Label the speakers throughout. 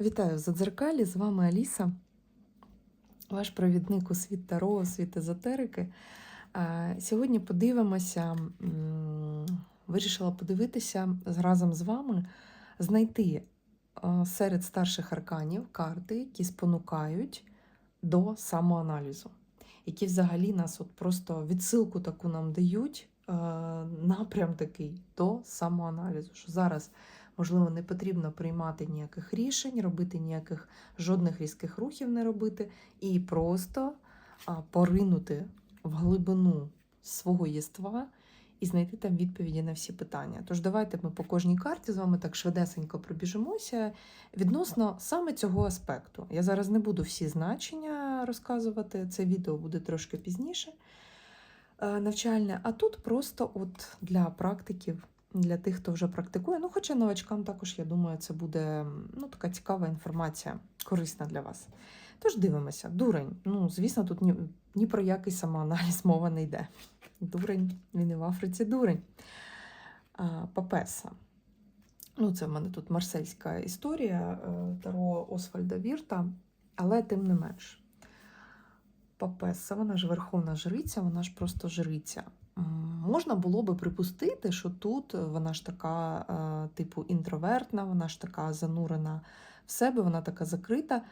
Speaker 1: Вітаю в Задзеркалі, з вами Аліса, ваш провідник у світ Таро, у світ езотерики. Сьогодні подивимося, вирішила подивитися разом з вами, знайти е, серед старших арканів карти, які спонукають до самоаналізу, які взагалі нас от просто відсилку таку нам дають, е, напрям такий до самоаналізу. Що зараз Можливо, не потрібно приймати ніяких рішень, робити ніяких жодних різких рухів не робити, і просто поринути в глибину свого єства і знайти там відповіді на всі питання. Тож давайте ми по кожній карті з вами так швидесенько пробіжимося відносно саме цього аспекту. Я зараз не буду всі значення розказувати, це відео буде трошки пізніше. е, Навчальне, а тут просто от для практиків для тих, хто вже практикує. Ну, хоча новачкам також, я думаю, це буде ну, така цікава інформація, корисна для вас. Тож дивимося, дурень. Ну, звісно, тут ні, ні про який самоаналіз мова не йде. Дурень, він і в Африці дурень. А, Папеса. Ну, це в мене тут марсельська історія е, Таро Освальда Вірта, але тим не менш. Папеса, вона ж верховна жриця, вона ж просто жриця. Можна було би припустити, що тут вона ж така, е, типу, інтровертна, вона ж така занурена в себе, вона така закрита.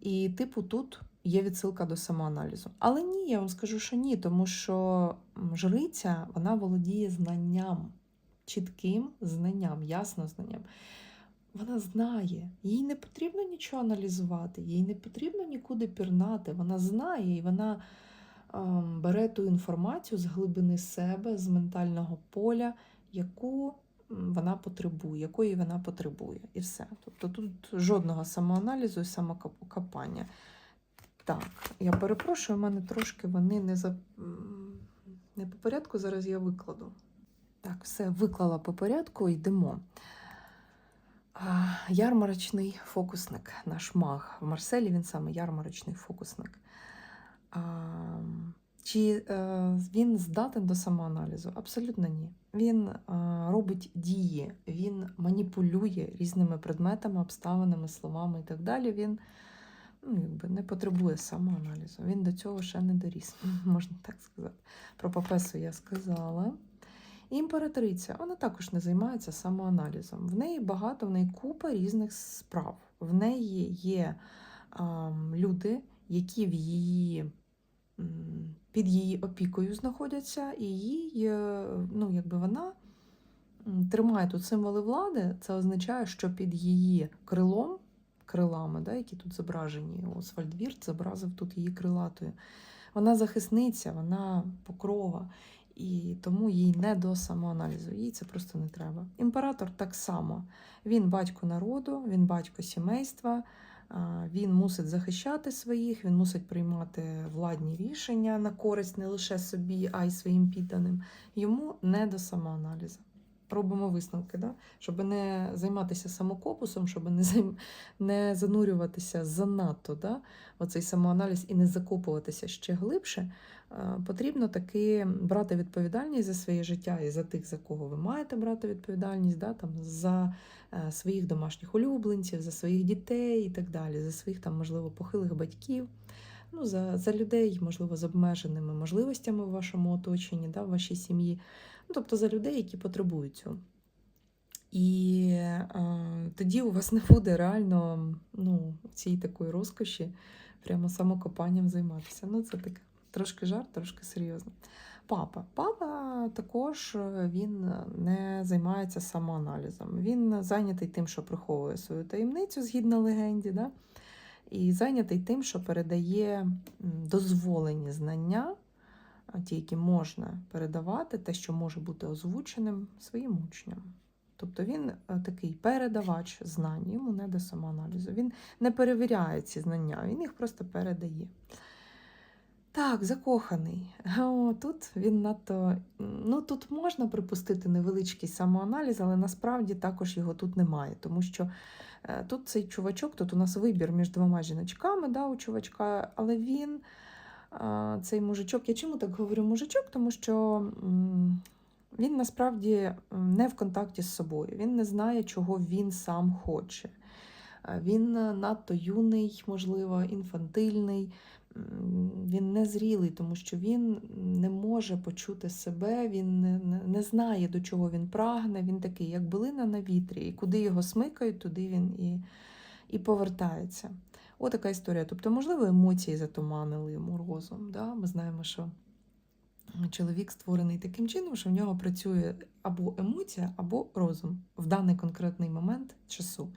Speaker 1: І, типу, тут є відсилка до самоаналізу. Але ні, я вам скажу, що ні, тому що жриця вона володіє знанням, чітким знанням, ясно знанням. Вона знає, їй не потрібно нічого аналізувати, їй не потрібно нікуди пірнати. Вона знає і вона бере ту інформацію з глибини себе, з ментального поля, яку вона потребує, якої вона потребує. І все. Тобто тут жодного самоаналізу і самокопання. Так, я перепрошую, у мене трошки вони не за не по порядку. Зараз я викладу. Так, все, виклала по порядку, йдемо. Ярмарочний фокусник, наш маг. В Марселі він саме ярмарочний фокусник. Чи е, він здатен до самоаналізу? Абсолютно ні. Він е, робить дії, він маніпулює різними предметами, обставинами, словами і так далі. Він ну, якби не потребує самоаналізу. Він до цього ще не доріс, можна так сказати. Про папесу я сказала. Імператриця, вона також не займається самоаналізом. В неї багато, в неї купа різних справ. В неї є а, люди, які в її, під її опікою знаходяться, і їй, е, ну, якби вона тримає тут символи влади. Це означає, що під її крилом, крилами, да, які тут зображені, Освальд Вірт зобразив тут її крилатою. Вона захисниця, вона покрова і тому їй не до самоаналізу. Їй це просто не треба. Імператор так само. Він батько народу, він батько сімейства, він мусить захищати своїх, він мусить приймати владні рішення на користь не лише собі, а й своїм підданим. Йому не до самоаналізу. Робимо висновки, да? щоб не займатися самокопусом, щоб не займ... не занурюватися занадто да? оцей самоаналіз і не закопуватися ще глибше. Е, потрібно таки брати відповідальність за своє життя і за тих, за кого ви маєте брати відповідальність, да, там, за е, своїх домашніх улюбленців, за своїх дітей і так далі, за своїх там, можливо, похилих батьків, ну, за, за людей, можливо, з обмеженими можливостями в вашому оточенні, да, в вашій сім'ї, ну, тобто за людей, які потребують цього. І е, тоді у вас не буде реально ну, цієї такої розкоші, прямо самокопанням займатися. Ну, це таке. Трошки жарт, трошки серйозно. Папа. Папа також е, він не займається самоаналізом. Він зайнятий тим, що приховує свою таємницю згідно легенді, да? і зайнятий тим, що передає дозволені знання, ті, які можна передавати, те, що може бути озвученим своїм учням. Тобто він е, такий передавач знань, йому не до самоаналізу. Він не перевіряє ці знання, він їх просто передає. Так, закоханий. О, тут він надто. Ну, тут можна припустити невеличкий самоаналіз, але насправді також його тут немає. Тому що е, тут цей чувачок, тут у нас вибір між двома жіночками да, у чувачка, але він, цей мужичок, я чому так говорю мужичок? Тому що він насправді не в контакті з собою, він не знає, чого він сам хоче. Е, Він надто юний, можливо, інфантильний, він незрілий, тому що він не може почути себе, він не, не, знає, до чого він прагне. Він такий, як билина на вітрі, і куди його смикають, туди він і, і повертається. Отака історія. Тобто, можливо, емоції затуманили йому розум. Да? Ми знаємо, що чоловік створений таким чином, що в нього працює або емоція, або розум в даний конкретний момент часу.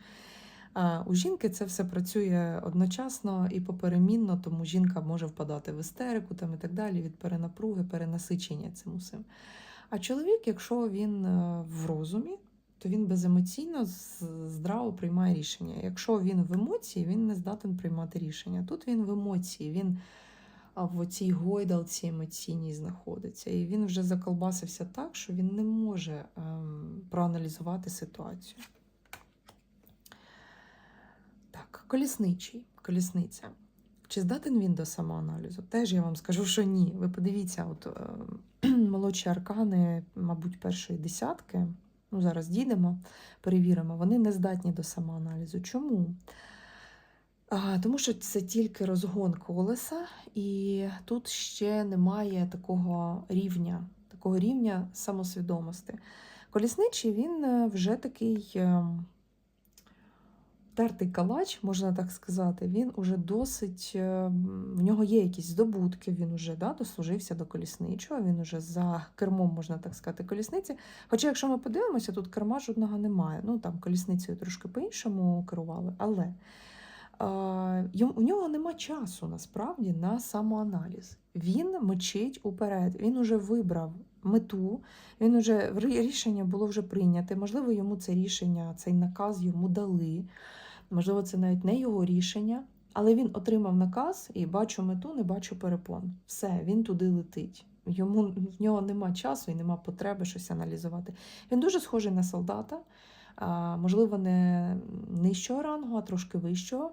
Speaker 1: У жінки це все працює одночасно і поперемінно, тому жінка може впадати в істерику там і так далі від перенапруги, перенасичення цим усім. А чоловік, якщо він е, в розумі, то він беземоційно здраво приймає рішення. Якщо він в емоції, він не здатен приймати рішення. Тут він в емоції, він в цій гойдалці емоційній знаходиться. І він вже заколбасився так, що він не може ем, проаналізувати ситуацію. Так, колісничий, колісниця. Чи здатен він до самоаналізу? Теж я вам скажу, що ні. Ви подивіться, от е, молодші аркани, мабуть, першої десятки. Ну, зараз дійдемо, перевіримо, вони не здатні до самоаналізу. Чому? А, тому що це тільки розгон колеса, і тут ще немає такого рівня, такого рівня самосвідомості. Колісничий він е, вже такий ем, тертий калач, можна так сказати. Він уже досить, е, в нього є якісь здобутки, він уже да, дослужився до колісничого, він уже за кермом, можна так сказати, колісниці. Хоча, якщо ми подивимося, тут керма жодного немає. Ну там колісницею трошки по-іншому керували, але. У нього нема часу насправді на самоаналіз. Він мчить уперед. Він уже вибрав мету, він уже рішення було вже прийняте. Можливо, йому це рішення, цей наказ йому дали. Можливо, це навіть не його рішення, але він отримав наказ і бачу мету, не бачу перепон. Все, він туди летить. Йому в нього нема часу і нема потреби щось аналізувати. Він дуже схожий на солдата, можливо, не нижчого рангу, а трошки вищого,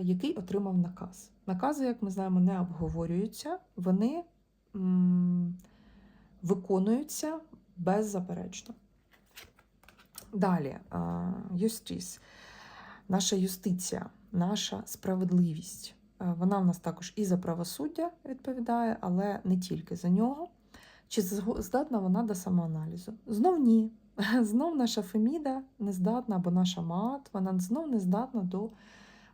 Speaker 1: який отримав наказ. Накази, як ми знаємо, не обговорюються, вони виконуються беззаперечно. Далі, а, юстис, наша юстиція, наша справедливість. Е, Вона в нас також і за правосуддя відповідає, але не тільки за нього. Чи здатна вона до самоаналізу? Знов ні. Знов наша Феміда не здатна, або наша Маат, вона знов не здатна до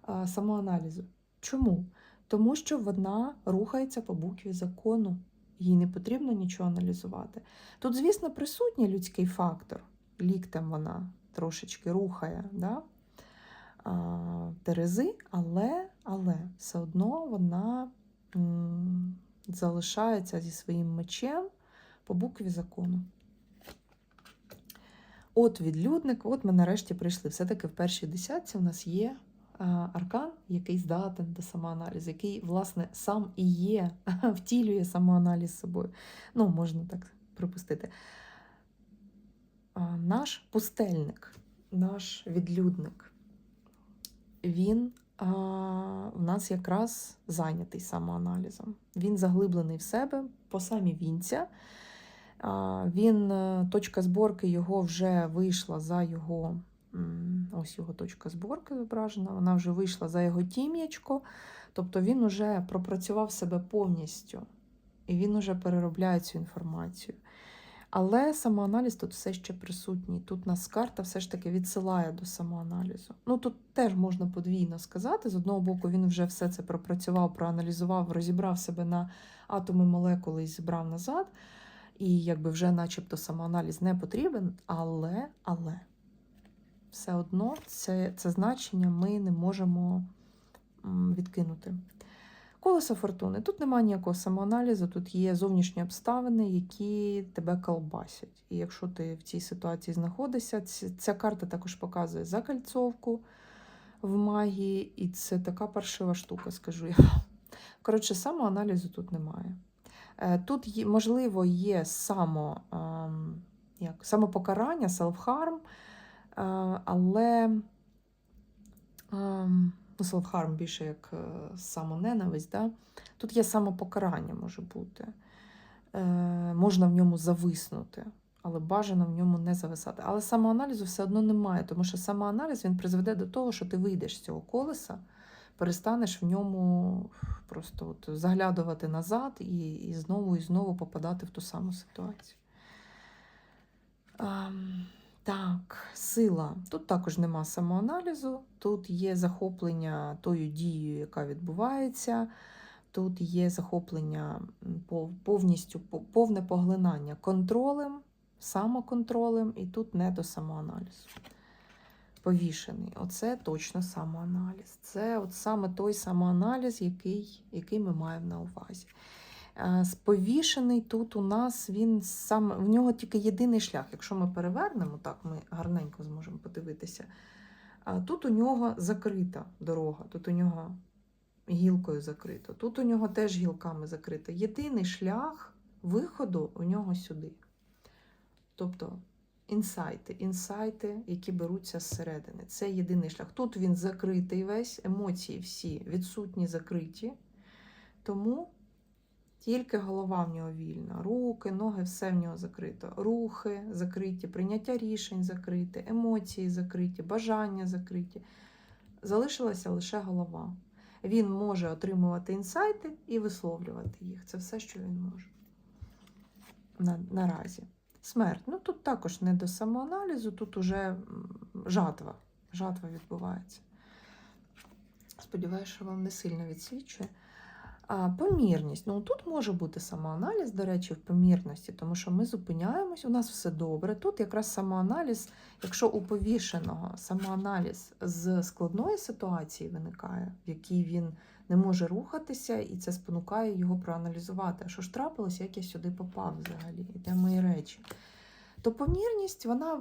Speaker 1: а, самоаналізу. Чому? Тому що вона рухається по букві закону, їй не потрібно нічого аналізувати. Тут, звісно, присутній людський фактор, ліктем вона трошечки рухає да? Терези, але, але все одно вона м, залишається зі своїм мечем по букві закону. От відлюдник, от ми нарешті прийшли. Все-таки в першій десятці у нас є аркан, який здатен до самоаналізу, який, власне, сам і є, втілює самоаналіз собою. Ну, можна так припустити. Наш пустельник, наш відлюдник, він а, у нас якраз зайнятий самоаналізом. Він заглиблений в себе по самі вінця. А, Він, е, точка зборки його вже вийшла за його, ось його точка зборки зображена, вона вже вийшла за його тім'ячко, тобто він вже пропрацював себе повністю, і він вже переробляє цю інформацію. Але самоаналіз тут все ще присутній. Тут нас карта все ж таки відсилає до самоаналізу. Ну тут теж можна подвійно сказати. З одного боку, він вже все це пропрацював, проаналізував, розібрав себе на атоми молекули і зібрав назад і якби вже начебто самоаналіз не потрібен, але, але все одно це, це значення ми не можемо відкинути. Колесо фортуни. Тут немає ніякого самоаналізу, тут є зовнішні обставини, які тебе колбасять. І якщо ти в цій ситуації знаходишся, ця карта також показує закальцовку в магії, і це така паршива штука, скажу я. Коротше, самоаналізу тут немає. Е, Тут, можливо, є само, ем, як, самопокарання, е, але ну, self-harm більше як е, самоненависть. Да? Тут є самопокарання може бути. Е, Можна в ньому зависнути. але бажано в ньому не зависати. Але самоаналізу все одно немає, тому що самоаналіз він призведе до того, що ти вийдеш з цього колеса, перестанеш в ньому просто от заглядувати назад і, і знову і знову попадати в ту саму ситуацію. Ам, так, сила. Тут також нема самоаналізу, тут є захоплення тою дією, яка відбувається. Тут є захоплення повністю повне поглинання контролем, самоконтролем, і тут не до самоаналізу. Повішений. Оце точно самоаналіз. Це от саме той самоаналіз, який, який ми маємо на увазі. Е, з Повішений тут у нас він саме в нього тільки єдиний шлях. Якщо ми перевернемо, так ми гарненько зможемо подивитися. Тут у нього закрита дорога, тут у нього гілкою закрито, тут у нього теж гілками закрито. Єдиний шлях виходу у нього сюди. Тобто інсайти, інсайти, які беруться зсередини. Це єдиний шлях. Тут він закритий весь, емоції всі відсутні, закриті. Тому тільки голова в нього вільна, руки, ноги, все в нього закрито. Рухи закриті, прийняття рішень закрите, емоції закриті, бажання закриті. Залишилася лише голова. Він може отримувати інсайти і висловлювати їх. Це все, що він може. На, наразі. Смерть. Ну тут також не до самоаналізу, тут уже жатва. Жатва відбувається. Сподіваюся, що вам не сильно відсвічує. А, помірність. Ну, тут може бути самоаналіз, до речі, в помірності, тому що ми зупиняємось, у нас все добре. Тут якраз самоаналіз, якщо у повішеного самоаналіз з складної ситуації виникає, в якій він не може рухатися, і це спонукає його проаналізувати. Що ж трапилося, як я сюди попав взагалі, і де мої речі. То помірність вона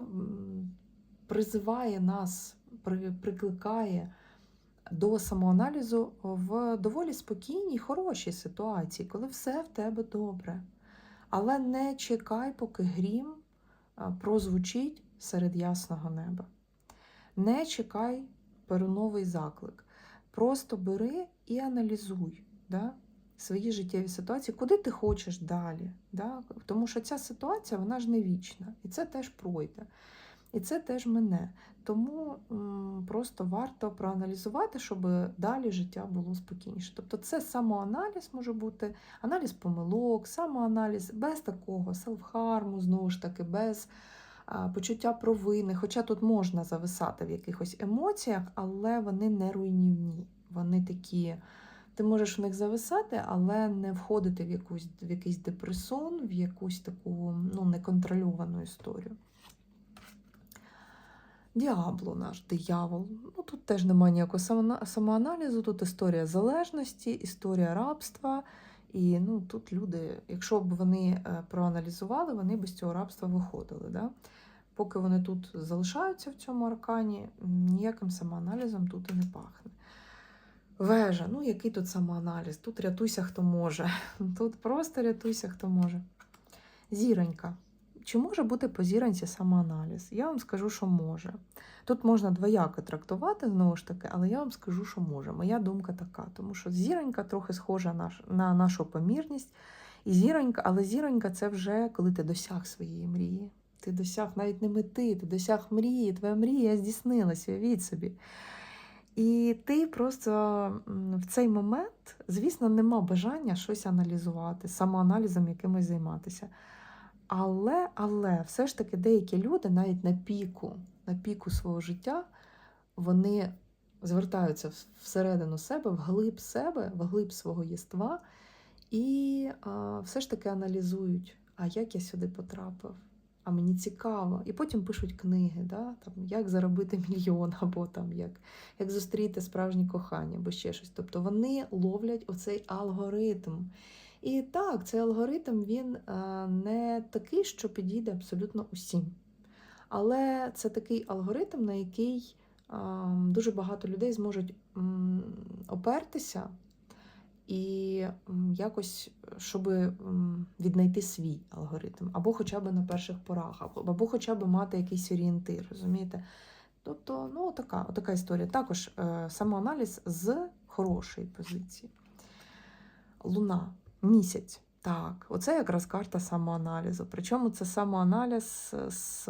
Speaker 1: призиває нас, прикликає до самоаналізу в доволі спокійній, хорошій ситуації, коли все в тебе добре. Але не чекай, поки грім прозвучить серед ясного неба. Не чекай перуновий заклик. Просто бери і аналізуй да, свої життєві ситуації, куди ти хочеш далі. Да? Тому що ця ситуація вона ж не вічна, і це теж пройде. І це теж мене. Тому просто варто проаналізувати, щоб далі життя було спокійніше. Тобто це самоаналіз може бути, аналіз помилок, самоаналіз без такого селфхарму, знову ж таки, без почуття провини. Хоча тут можна зависати в якихось емоціях, але вони не руйнівні. Вони такі. Ти можеш в них зависати, але не входити в, якусь, в якийсь депресун, в якусь таку ну, неконтрольовану історію. Діабло наш диявол. Ну, тут теж немає ніякого самоаналізу, тут історія залежності, історія рабства. І ну, тут люди, якщо б вони е, проаналізували, вони б з цього рабства виходили. Да? Поки вони тут залишаються в цьому аркані, ніяким самоаналізом тут і не пахне. Вежа, ну який тут самоаналіз? Тут рятуйся, хто може. Тут просто рятуйся, хто може. Зіронька. Чи може бути по зіронці самоаналіз? Я вам скажу, що може. Тут можна двояко трактувати, знову ж таки, але я вам скажу, що може. Моя думка така, тому що зіронька трохи схожа на нашу помірність. І зіронька, але зіронька це вже коли ти досяг своєї мрії. Ти досяг навіть не мети, ти досяг мрії, твоя мрія здійснилася, уявіть собі. І ти просто в цей момент, звісно, нема бажання щось аналізувати, самоаналізом якимось займатися. Але, але все ж таки деякі люди навіть на піку, на піку свого життя, вони звертаються всередину себе, вглиб себе, вглиб свого єства, і а, все ж таки аналізують, а як я сюди потрапив, а мені цікаво. І потім пишуть книги, да? там, як заробити мільйон, або там, як, як зустріти справжнє кохання, або ще щось. Тобто вони ловлять оцей алгоритм. І так, цей алгоритм він е, не такий, що підійде абсолютно усім. Але це такий алгоритм, на який е, дуже багато людей зможуть опертися і якось, щоб віднайти свій алгоритм, або хоча б на перших порах, або, хоча б мати якийсь орієнтир, розумієте? Тобто, ну, така, така історія. Також е, самоаналіз з хорошої позиції. Луна, місяць. Так, оце якраз карта самоаналізу. Причому це самоаналіз з,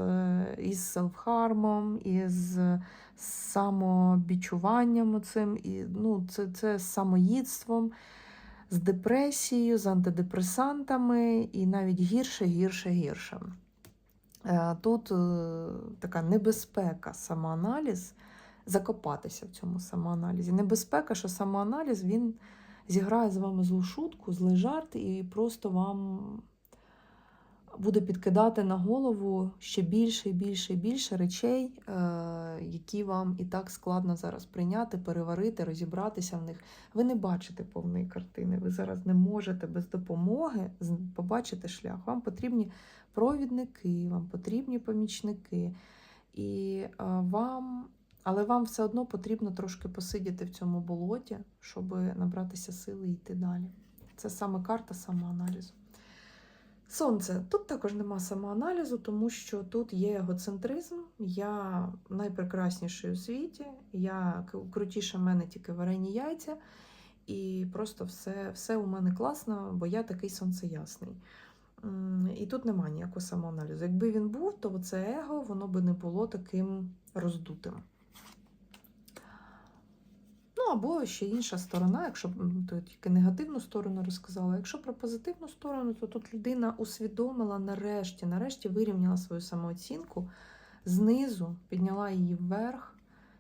Speaker 1: із селфхармом, із самобічуванням оцим, і, ну, це, це з самоїдством, з депресією, з антидепресантами, і навіть гірше, гірше, гірше. Е, Тут е, така небезпека, самоаналіз, закопатися в цьому самоаналізі. Небезпека, що самоаналіз він зіграє з вами злу шутку, злий жарт, і просто вам буде підкидати на голову ще більше і більше і більше речей, е, які вам і так складно зараз прийняти, переварити, розібратися в них. Ви не бачите повної картини. Ви зараз не можете без допомоги побачити шлях. Вам потрібні провідники, вам потрібні помічники. І е, вам, але вам все одно потрібно трошки посидіти в цьому болоті, щоб набратися сили і йти далі. Це саме карта самоаналізу. Сонце. Тут також нема самоаналізу, тому що тут є егоцентризм. Я найпрекрасніший у світі, я крутіше мене тільки варені яйця, і просто все, все у мене класно, бо я такий сонцеясний. І тут нема ніякого самоаналізу. Якби він був, то це его воно би не було таким роздутим. Або ще інша сторона, якщо то тільки негативну сторону розказала. Якщо про позитивну сторону, то тут людина усвідомила нарешті, нарешті вирівняла свою самооцінку знизу, підняла її вверх.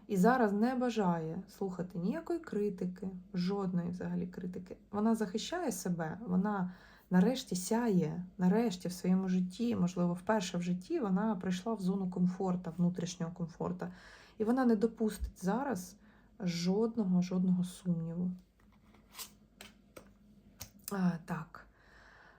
Speaker 1: І зараз не бажає слухати ніякої критики, жодної взагалі критики. Вона захищає себе, вона нарешті сяє, нарешті в своєму житті, можливо, вперше в житті вона прийшла в зону комфорту, внутрішнього комфорту. І вона не допустить зараз жодного, жодного сумніву. А, так.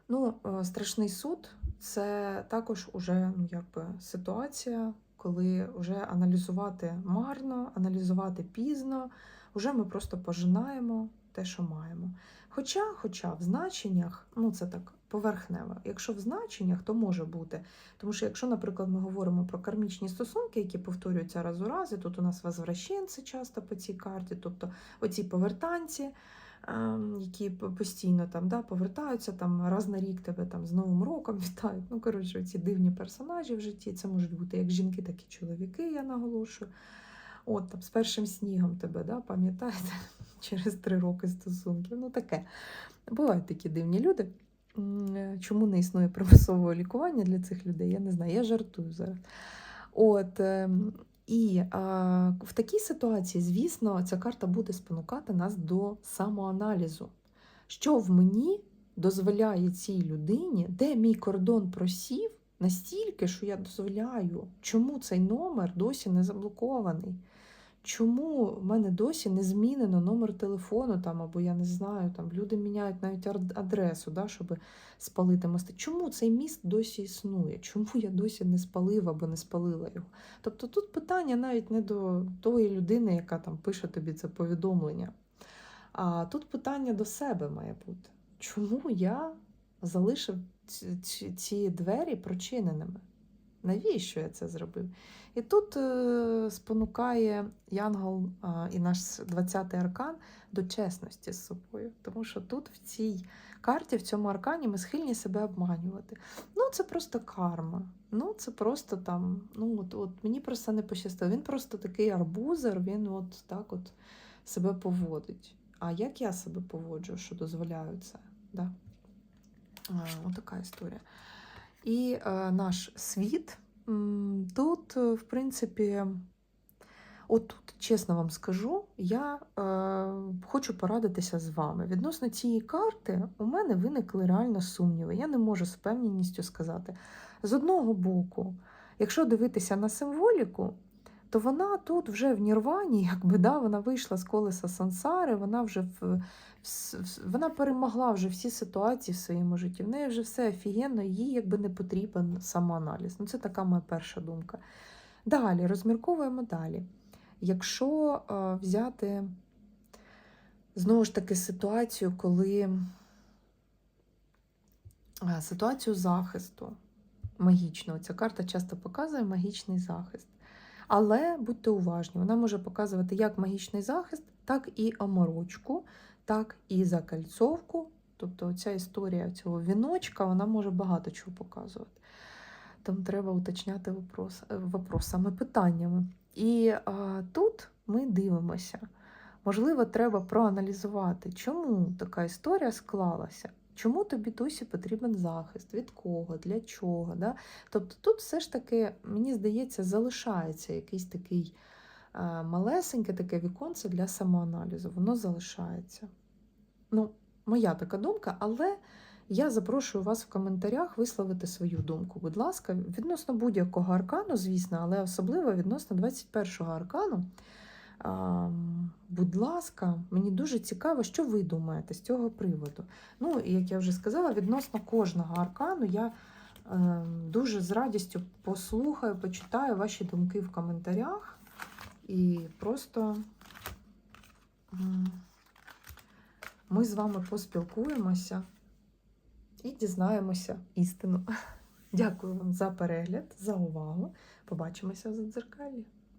Speaker 1: Ну, е, страшний суд це також уже ну, якби, ситуація, коли вже аналізувати марно, аналізувати пізно, вже ми просто пожинаємо те, що маємо. Хоча, хоча в значеннях, ну це так поверхнево, якщо в значеннях, то може бути. Тому що якщо, наприклад, ми говоримо про кармічні стосунки, які повторюються раз у раз, і тут у нас возвращенці часто по цій карті, тобто оці повертанці, ем, які постійно там да, повертаються там раз на рік тебе там з Новим роком вітають. Ну, коротше, ці дивні персонажі в житті. Це можуть бути як жінки, так і чоловіки, я наголошую. От там з першим снігом тебе, да, пам'ятаєте, через три роки стосунків. Ну таке. Бувають такі дивні люди. Е, Чому не існує примусового лікування для цих людей? Я не знаю. Я жартую зараз. От, ем, і а, в такій ситуації, звісно, ця карта буде спонукати нас до самоаналізу. Що в мені дозволяє цій людині, де мій кордон просів настільки, що я дозволяю, чому цей номер досі не заблокований? Чому в мене досі не змінено номер телефону, там, або я не знаю, там люди міняють навіть адресу, да, щоб спалити мости. Чому цей міст досі існує? Чому я досі не спалив або не спалила його? Тобто тут питання навіть не до тої людини, яка там пише тобі це повідомлення. А тут питання до себе має бути. Чому я залишив ці двері прочиненими? Навіщо я це зробив? І тут е, спонукає Янгол е, і наш 20-й аркан до чесності з собою. Тому що тут в цій карті, в цьому аркані, ми схильні себе обманювати. Ну, це просто карма. Ну, це просто там. Ну, от, от мені просто не пощастило. Він просто такий арбузер, він от так от себе поводить. А як я себе поводжу, що дозволяю це? Да? А, Отака історія. І е, наш світ тут, е, в принципі, от тут, чесно вам скажу, я е, хочу порадитися з вами. Відносно цієї карти у мене виникли реально сумніви. Я не можу з впевненістю сказати. З одного боку, якщо дивитися на символіку, то вона тут вже в Нірвані, якби да, вона вийшла з колеса сансари, вона вже в, вона перемогла вже всі ситуації в своєму житті. В неї вже все офігенно, їй якби не потрібен самоаналіз. Ну, це така моя перша думка. Далі, розмірковуємо далі. Якщо е, взяти знову ж таки ситуацію, коли е, ситуацію захисту магічного, ця карта часто показує магічний захист. Але будьте уважні, вона може показувати як магічний захист, так і оморочку, так і закальцовку, Тобто ця історія цього віночка, вона може багато чого показувати. Тому треба уточняти вопрос, е, вопрос саме питаннями. І а, тут ми дивимося. Можливо, треба проаналізувати, чому така історія склалася. Чому тобі досі потрібен захист? Від кого, для чого? Да? Тобто тут все ж таки, мені здається, залишається якийсь такий е, малесеньке таке віконце для самоаналізу. Воно залишається. Ну, моя така думка, але я запрошую вас в коментарях висловити свою думку. Будь ласка, відносно будь-якого аркану, звісно, але особливо відносно 21-го аркану. А, будь ласка, мені дуже цікаво, що ви думаєте з цього приводу. Ну, як я вже сказала, відносно кожного аркану я е, дуже з радістю послухаю, почитаю ваші думки в коментарях і просто ми з вами поспілкуємося і дізнаємося істину. Дякую вам за перегляд, за увагу. Побачимося за дзеркалі.